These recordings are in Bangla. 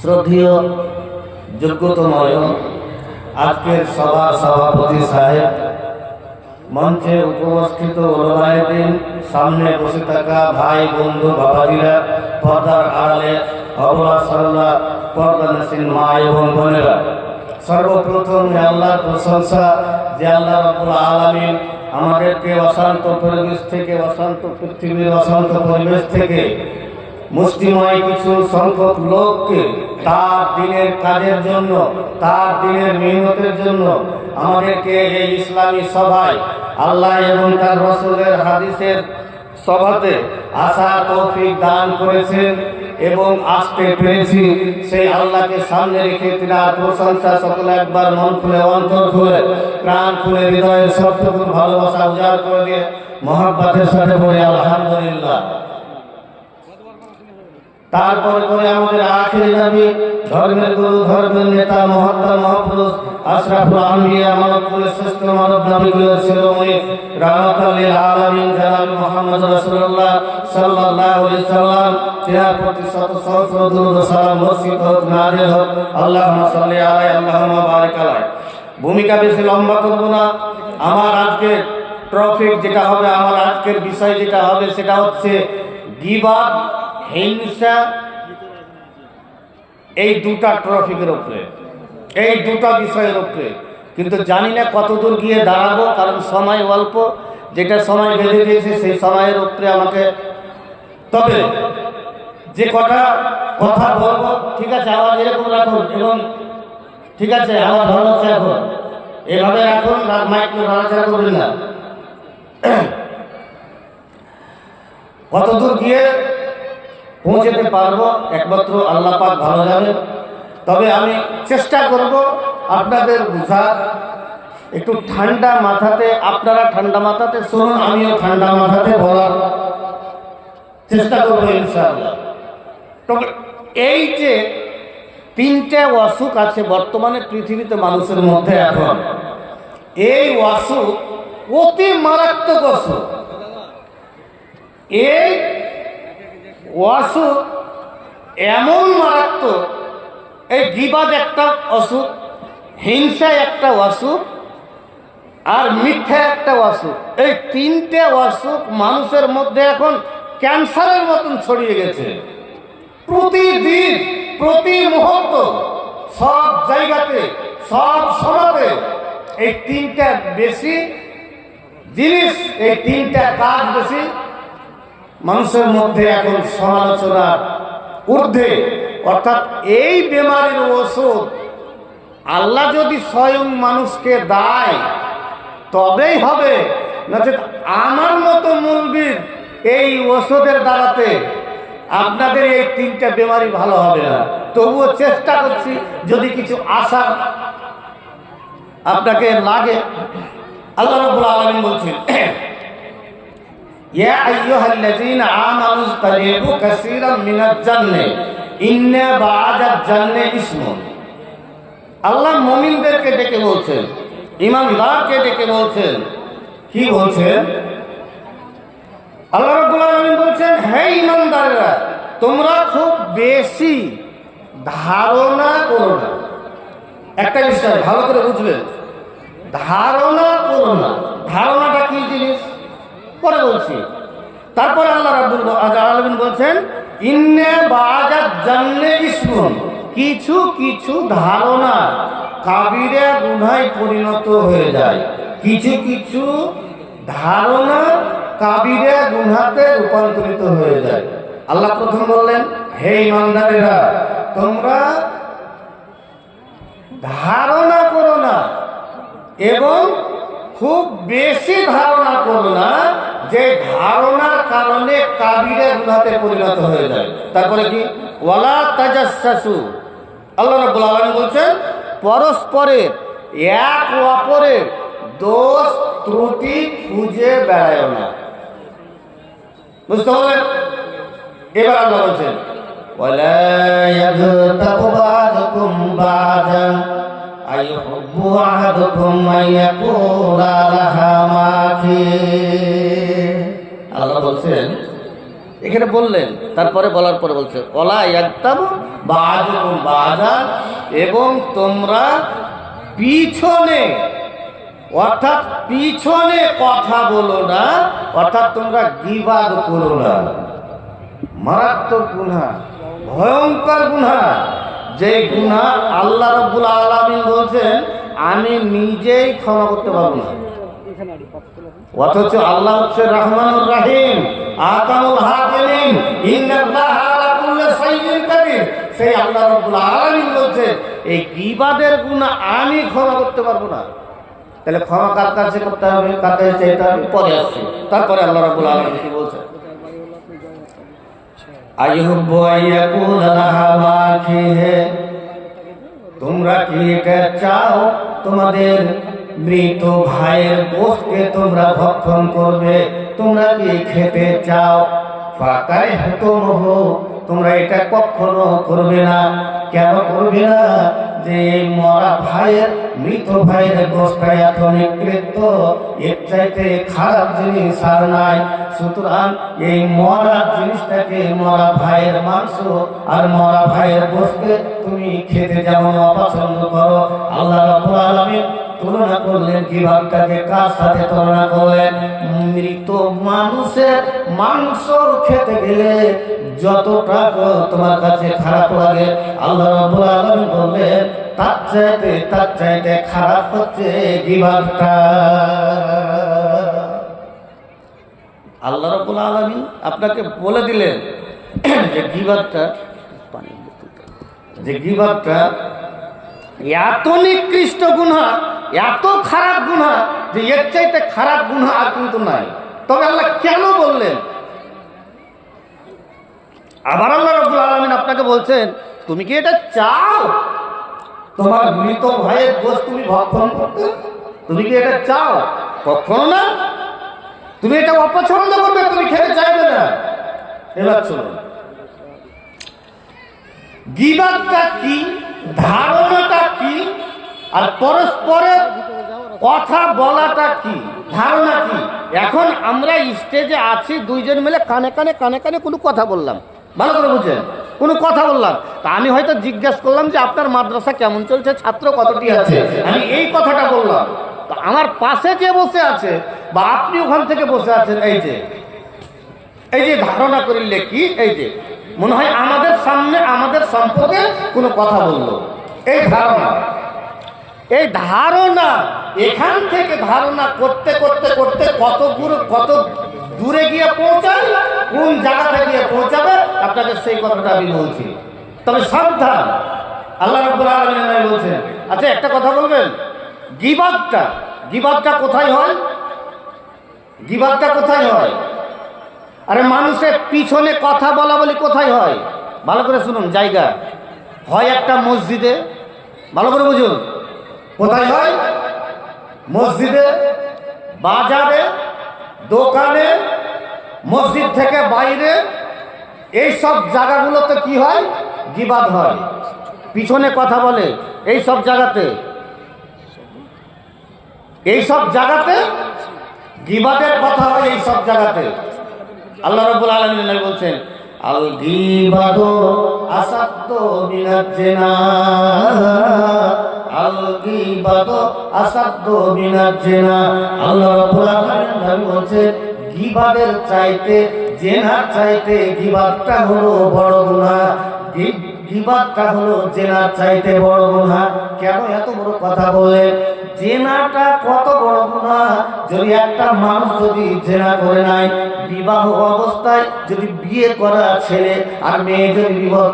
শ্রদ্ধীয় যোগ্যতময় আজকের সভার সভাপতি সাহেব, মঞ্চে উপস্থিত ওলামায়েদিন সামনে বসে থাকা ভাই, বন্ধু, বাবাজিরা, পর্দার আড়ালে অবলা পর্দা নাসিন মা এবং বোনেরা, সর্বপ্রথম আল্লাহর প্রশংসা, যে আল্লাহ রব্বুল আলামিন আমাদেরকে অশান্ত পরিবেশ থেকে, অশান্ত পৃথিবীর অশান্ত পরিবেশ থেকে মুষ্টিময় কিছু সংখ্যক লোককে তার দিনের কাজের জন্য, তার দিনের মেহনতের জন্য আমাদেরকে এই ইসলামী সভায় আল্লাহ এবং তার রসুলের হাদিসের সভাতে আশা তৌফিক দান করেছেন এবং আসতে পেরেছি। সেই আল্লাহকে সামনে রেখে তিনার প্রশংসা সকলে একবার মন খুলে, অন্তর খুলে, প্রাণ খুলে, হৃদয়ের সবটুকু ভালোবাসা উজাড় করে দিয়ে মহাব্বাতের সাথে বলে, আলহামদুলিল্লাহ। তারপরে করে আমাদের আখেরি নবী, ধর্মের গুরু, ধর্মের নেতা, মহাত্মা, মহাপুরুষ, আশরাফুল আম্বিয়া, মানবকুলের শ্রেষ্ঠ মানব নবীগুলোর শিরোমণি, রাহমাতুল্লিল আলামিন, জনাব মুহাম্মদ রাসূলুল্লাহ সাল্লাল্লাহু আলাইহি সাল্লাম, তিনার প্রতি শত সহস্র দুরূদ সালাম বর্ষিত হোক, নাজিল হোক, আল্লাহুম্মা সাল্লি আলাইহি আল্লাহুম্মা বারিক আলাইহি ভূমিকা বেশি লম্বা করব না। আমার আজকে ট্রফিক যেটা হবে, আমার আজকের বিষয় যেটা হবে, সেটা হচ্ছে গিবাদ হিংসা, এই দুটা ট্রফিকের উপরে, এই দুটা বিষয়ের উপরে। কিন্তু জানি না কতদূর গিয়ে দাঁড়াবো, কারণ সময় অল্প, যেটা সময় বেঁধে দিয়েছে সেই সময়ের উপরে আমাকে তবে যে কটা কথা বলব, ঠিক আছে, আওয়াজ এরকম রাখুন এবং ঠিক আছে, আওয়াজ ভালো হচ্ছে এখন। এভাবে রাখুন নাড়াচাড়া করবেন না। কতদূর গিয়ে পৌঁছতে পারব, একমাত্র আল্লাহ পাক ভালো জানে তবে আমি চেষ্টা করব আপনাদের বুঝার। একটু ঠান্ডা মাথাতে, আপনারা ঠান্ডা মাথাতে শুনুন আমিও ঠান্ডা মাথাতে বলার চেষ্টা করব ইনশাআল্লাহ। তবে এই যে তিনটে অসুখ আছে বর্তমানে পৃথিবীতে মানুষের মধ্যে এখন, এই অসুখ অতি মারাত্মক অসুখ এই অসুখ এমন মারাত্মক, এই গিবাদ একটা অসুখ হিংসা একটা অসুখ আর মিথ্যা একটা অসুখ এই তিনটে অসুখ মানুষের মধ্যে এখন ক্যান্সারের মতন ছড়িয়ে গেছে। প্রতিদিন, প্রতি মুহূর্ত, সব জায়গাতে, সব সমাজে এই তিনটা বেশি জিনিস, এই তিনটা কাজ বেশি মানুষের মধ্যে এখন সমালোচনার ঊর্ধ্বে। অর্থাৎ এই বেমারের ওষুধ আল্লাহ যদি স্বয়ং মানুষকে দেয়, তবেই হবে। নচেত আমার মতো মুলবির এই ওষুধের দ্বারাতে আপনাদের এই তিনটা বেমারি ভালো হবে না। তবুও চেষ্টা করছি, যদি কিছু আশা আপনাকে লাগে। আল্লাহ রবুল আলমিন বলছেন ইয়া আইয়ুহাল্লাযীনা আমানু তালিবু কাসীরাম মিনাল জান্নাহ ইন্না বা'দাল জান্নাহ ইসমুন আল্লাহ মুমিনদেরকে ডেকে বলছেন, ইমানদারকে ডেকে বলছেন, কি বলছেন? আল্লাহ রাব্বুল আলামিন বলছেন, হে ইমানদাররা, তোমরা খুব বেশি ধারণা করো না। একটা বিষয় ভালো করে বুঝবেন, ধারণা করো না। ধারণাটা কি জিনিস? পরে বলছি। তারপরে আল্লাহ রাব্বুল আলামিন বলছেন, ইন্নে বাজার জান্নে ইসমুন। কিছু কিছু ধারণা কাবিরে গুনায় পরিণত হয়ে যায়। কিছু কিছু ধারণা কাবিরে গুনাতে রূপান্তরিত হয়ে যায়। আল্লাহ প্রথম বললেন, হে ইমানদারেরা, তোমরা ধারণা করো না এবং খুব বেশি ধারণা করো না যে ধারণার কারণে কাবিরের গুনাতে পরিণত হয়ে যায়। তারপরে কি? ওয়ালা তাজাসু আল্লাহ রাব্বুল আলামিন বলছেন, পরস্পরের এক অপরের দোষ, ত্রুটি খুঁজে বেড়ায় না। বুঝতে পারলেন? এবার আল্লাহ বলছেন, ওয়ালা ইয়াগতাবু বাদুকুম বাদান। আইয়ুহুম أيحب أحدكم أن يقول لها ما আল্লাহ বলছেন এখানে বললেন তারপরে বলার পরে বলছে ওলা একদম বাজুকুম বাজা এবং তোমরা পিছনে অর্থাৎ পিছনে কথা বলো না অর্থাৎ তোমরা গিবাদ করো না মারাত্মক গুণা ভয়ঙ্কর গুণা যে গুণা আল্লাহ রব্বুল আলমিন বলছেন আমি নিজেই ক্ষমা করতে পারব না। অথচ আল্লাহ হচ্ছে রহমানুর রাহিম আকামুল হাকিমিন, ইন্নাল্লাহ আলা কুল্লি শাইইন কাদির। সেই আল্লাহ রাব্বুল আলামিন বলছে, এই গীবাদের গুনাহ আমি ক্ষমা করতে পারব না। তাহলে ক্ষমা কার কাছে করতে হবে? কার কাছে চাইতে পরে আসছে। তারপরে আল্লাহ রাব্বুল আলামিন কি বলছে? আইহুব্বু আইয়াকুল লাহা মা ফিহি তোমরা কি এটা চাও? তোমাদের মৃত ভাইয়ের বোধকে তোমরা ভক্ষণ করবে। তোমরা কি খেতে চাও? ফাঁকায় তোমহ তোমরা এটা কখনো করবে না। কেন করবে না? যে মরা ভাইয়ের, মৃত ভাইয়ের গোষ্ঠটা এত নিকৃত এর চাইতে খারাপ জিনিস আর নাই। সুতরাং এই মরা জিনিসটাকে মরা ভাইয়ের মাংস আর মরা ভাইয়ের গোষ্ঠকে তুমি খেতে যেমন অপছন্দ করো। আল্লাহ রাব্বুল আলামিন তুলনা করলেন কিভাবটাকে কার সাথে তুলনা করলেন? মৃত মানুষের মাংস খেতে গেলে যতটা তোমার কাছে খারাপ লাগে, আল্লাহ বললেন, তার চাইতে তার চাইতে খারাপ হচ্ছে গিবাবটা আল্লাহ রাব্বুল আলামিন আপনাকে বলে দিলেন যে গিবাবটা যে গিবাবটা এত নিকৃষ্ট গুণা এত খারাপ গুণা যে এর চাইতে খারাপ গুণা আর কিন্তু নাই। তবে আল্লাহ কেন বললেন? আবার আল্লাহ রব্বুল আলমিন আপনাকে বলছেন, তুমি কি এটা চাও? তোমার মৃত ভাইয়ের গোস তুমি ভক্ষণ করতে? তুমি কি এটা চাও? কখনো না। তুমি এটা অপছন্দ করবে, তুমি খেতে চাইবে না। এবার চলুন। গিবাদটা কি? ধারণাটা কি? আর পরস্পরের কথা বলাটা কি? ধারণা কি? এখন আমরা স্টেজে আছি, দুইজন মিলে কানে কানে কানে কানে কোনো কথা বললাম। ভালো করে বুঝছেন কোনো কথা বললাম। তা আমি হয়তো জিজ্ঞেস করলাম যে আপনার মাদ্রাসা কেমন চলছে? ছাত্র কতটি আছে? আমি এই কথাটা বললাম। তো আমার পাশে যে বসে আছে, বা আপনি ওখান থেকে বসে আছেন, এই যে। এই যে ধারণা করিলে কি? এই যে। মনে হয় আমাদের সামনে, আমাদের সম্পর্কে কোনো কথা বলল। এই ধারণা। এই ধারণা, এখান থেকে ধারণা করতে করতে করতে কত দূর, কত দূরে গিয়ে পৌঁছায়? কোন জায়গাতে গিয়ে পৌঁছাবে? আপনাকে সেই কথাটা আমি বলছি। তবে সাবধান। আল্লাহ বলছেন আচ্ছা একটা কথা বলবেন? গিবাদটা গিবাদটা কোথায় হয়? গিবাদটা কোথায় হয়? আরে মানুষের পিছনে কথা বলা বলি কোথায় হয়? ভালো করে শুনুন, জায়গা। হয় একটা মসজিদে। ভালো করে বুঝুন। কোথায় হয় মসজিদে, বাজারে, দোকানে, মসজিদ থেকে বাইরে এই সব জায়গাগুলোতে কি হয়? গিবাদ হয়। পিছনে কথা বলে এই সব জায়গাতে। এই সব জায়গাতে গিবাদের কথা হয় এই সব জায়গাতে। আল্লাহ রাব্বুল আলামিন বলছেন, আল গিবাদু আসাদ্দ মিনাজ জিনা। আল গিবাদু আসাদ্দ মিনাজ জিনা। আল্লাহ রাব্বুল আলামিন বলছেন গিবাদের চাইতে, জেনার চাইতে গিবাদটা হলো বড় গুনাহ। গিবাদটা হলো জেনার চাইতে বড় গুনাহ। কেন এত বড় কথা বলে? জেনাটা কত বড় গুনাহ? যদি একটা মানুষ যদি জেনা করে নাই বিবাহ অবস্থায় যদি বিয়ে করা ছেলে আর মেয়ে যদি বিবাহ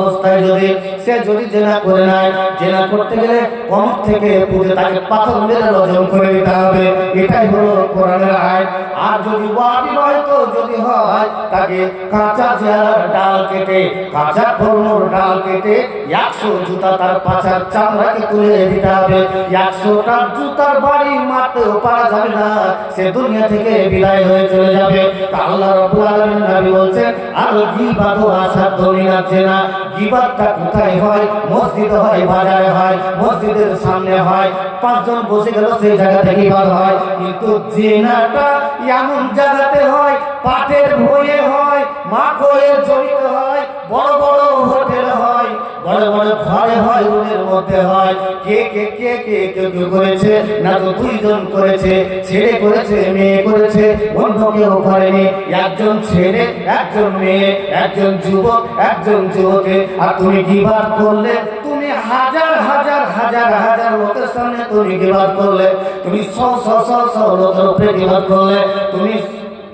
অবস্থায় যদি সে যদি জেনা করে নাই জেনা করতে গেলে কম থেকে পুজো তাকে পাথর মেরে রজন করে দিতে হবে। এটাই হলো কোরআনের আইন আর যদি অবিবাহিত যদি হয়, তাকে কাঁচা চেয়ারার ডাল কেটে কাঁচা ফলমুর ডাল কেটে একশো জুতা তার পাছার চামড়াকে তুলে দিতে হবে। একশোটা জুতার বাড়ি মারতেও পারা যাবে না। সে দুনিয়া থেকে বিদায় হয়ে চলে যাবে। আল্লাহ মসজিদে হয়, বাজারে হয়, মসজিদের সামনে হয়। পাঁচজন বসে গেল, সেই জায়গা থেকে কিন্তু জেনাটা এমন জায়গাতে হয়, পাটের ভয়ে হয়, মাখয়ের জমিতে হয় বড় বড় হোটেল হয়, বড় বড় ঘরে হয়, রুমের মধ্যে হয়। কে কে কে কে কে কে করেছে? না তো দুইজন করেছে, ছেলে করেছে, মেয়ে করেছে, অন্য কেউ করেনি। একজন ছেলে, একজন মেয়ে, একজন যুবক, একজন যুবকে। আর তুমি গিবাদ করলে, তুমি হাজার হাজার হাজার হাজার লোকের সামনে তুমি গিবাদ করলে। তুমি শ শ শ লোকের উপরে গিবাদ করলে। তুমি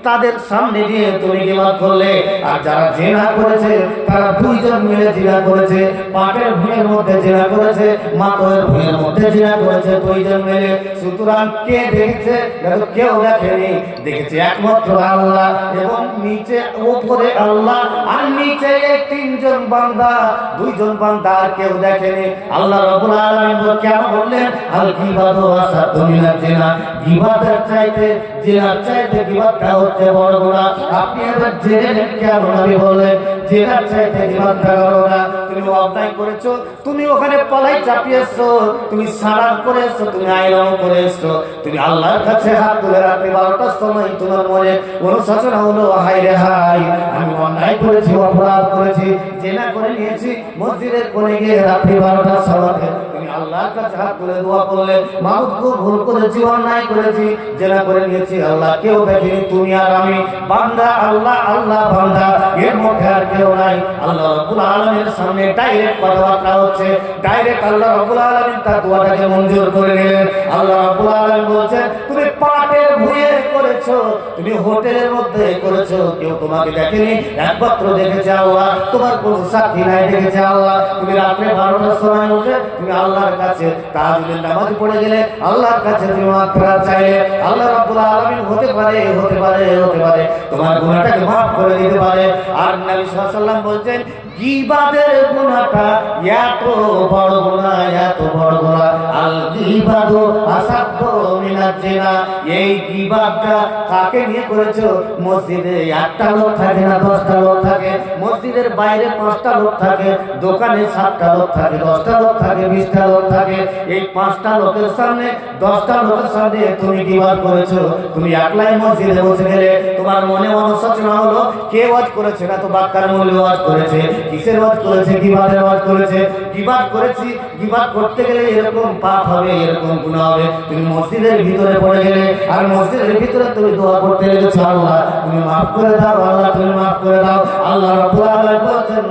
তাদের সামনে দিয়ে তুমি গিবাদ করলে, আর যারা জেনা করেছে, তারা দুইজন মিলে জেনা করেছে। পাটের ভুঁয়ের মধ্যে জেনা করেছে, মাতয়ের ভুঁয়ের মধ্যে জেনা করেছে, দুইজন মিলে। সুতরাং কে দেখেছে? দেখো, কেউ দেখেনি। দেখেছে একমাত্র আল্লাহ এবং নিচে উপরে আল্লাহ, আর নিচে তিনজন বান্দা। দুইজন বান্দা আর কেউ দেখেনি। আল্লাহ রাব্বুল আলামিন কেন বললেন? আল গিবাদু আসাদু মিনাজ জিনা। গিবাদের চাইতে জিনার চাইতে গিবাদটা হচ্ছে, বড় গুনাহ আপনি এবার জেনে নেন কেন নবী বললেন জিনার চাইতে গিবাদটা বড় গুনাহ তুমি অন্যায় করেছ, তুমি ওখানে পলাই চাপিয়েছো, তুমি সারান করেছ, তুমি আইরন করেছ। তুমি আল্লাহর কাছে হাত তুলে রাখতে বারোটার সময় তোমার মনে অনুশোচনা হলো হাই রে হাই আমি অন্যায় করেছি, অপরাধ করেছি জেনা করে নিয়েছি, মসজিদের কোণে গিয়ে রাত্রি বারোটার সময় তুমি আল্লাহর কাছে হাত তুলে দোয়া করলে মাহুদ খুব ভুল করেছি, অন্যায় করেছি, জেনা করে নিয়েছি, আল্লাহ কেউ তুমি আর আমি। বান্দা, আল্লাহ আল্লাহ বান্দা আর কেউ নাই। আল্লাহ সামনে ডাইরেক্ট ডাইরেক্ট আল্লাহ তার মঞ্জুর করে আল্লাহ তুমি পাটের ভুঁয়ে করেছ? তুমি হোটেলের মধ্যে করেছ, কেউ তোমাকে দেখেনি? একমাত্র দেখেছে আল্লাহ। তোমার কোনো সাক্ষী নাই, দেখেছে আল্লাহ। তুমি রাত্রে বারোটার সময় উঠে তুমি আল্লাহর কাছে তাহাজুদের নামাজ পড়ে গেলে, আল্লাহর কাছে তুমি মাত্রা চাইলে। আল্লাহ রাব্বুল আলামিন হতে পারে হতে পারে হতে পারে। তোমার গুনাহটাকে মাফ করে দিতে পারে। আর নবী আলাইহি বলছেন গীবাদের গুনাহটা এত বড় গুনাহ এত বড় গুনাহ আল গীবাদু আসাদ্দ মিনাজ জিনা। এই গীবাদটা কাকে নিয়ে করেছ? মসজিদে একটা লোক থাকে না, দশটা লোক থাকে? মসজিদের বাইরে পাঁচটা লোক থাকে, দোকানে সাতটা লোক থাকে, দশটা লোক থাকে, বিশটা লোক থাকে। এই পাঁচটা লোকের সামনে, দশটা লোকের সামনে তুমি গীবাদ করেছ? তুমি একলাই মসজিদে বসে গেলে তোমার মনে অনুশোচনা হলো, কে ওয়াজ করেছে? না তো বাক্কার মূল্য ওয়াজ করেছে। কিসের ওয়াজ করেছে? গিবাদের ওয়াজ করেছে? গিবাদ করেছি? গিবাদ করতে গেলে এরকম পাপ হবে, এরকম গুনাহ হবে? তুমি মসজিদের ভিতরে পড়ে গেলে, আর মসজিদের ভিতরে তুমি দোয়া করতে লেগেছো আল্লাহ। তুমি মাফ করে দাও আল্লাহ, তুমি মাফ করে দাও। আল্লাহ রাব্বুল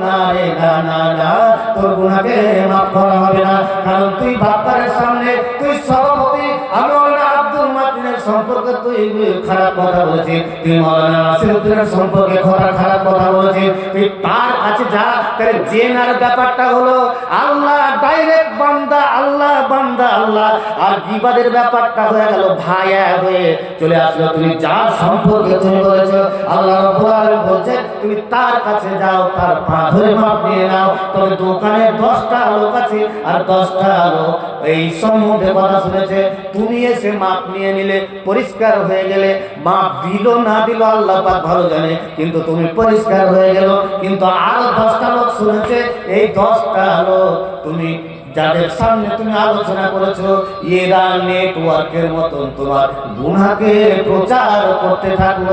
না রে, না না না, তোর গুনাহকে মাফ করা হবে না। কারণ তুই বাপ্পারের সামনে, তুই সভাপতি সম্পর্কে তুই খারাপ কথা বলেছিস। তুই মাওলানা নাসিরউদ্দিনের সম্পর্কে খারাপ কথা বলেছিস। তুই তার কাছে যা। তাহলে জেনার ব্যাপারটা হলো, আল্লাহ ডাইরেক্ট বান্দা বান্দা, আল্লাহ। আর বিবাদের ব্যাপারটা হয়ে গেল, ভাইয়া হয়ে চলে আসলো। তুমি যার সম্পর্কে তুমি বলেছ, আল্লাহ বলছে তুমি তার কাছে যাও, তার পা ধরে মাপ নিয়ে নাও। তবে দোকানে দশটা লোক আছে, আর দশটা লোক এই সম্বন্ধে কথা শুনেছে। তুমি এসে মাপ নিয়ে নিলে, পরিষ্কার হয়ে গেলে। মাপ দিল, না দিল, আল্লাহ পাক ভালো জানে। কিন্তু তুমি পরিষ্কার হয়ে গেল। কিন্তু আরও দশটা লোক শুনেছে, এই দশটা লোক তুমি যাদের সামনে তুমি আলোচনা করেছ এরা নেটওয়ার্কের মতন তোমার গুনাকে প্রচার করতে থাকল।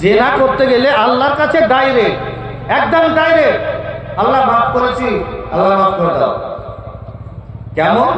জেনা করতে গেলে আল্লাহর কাছে ডাইরেক্ট একদম ডাইরেক্ট আল্লাহ মাফ করেছি, আল্লাহ মাফ করে দাও। কেমন?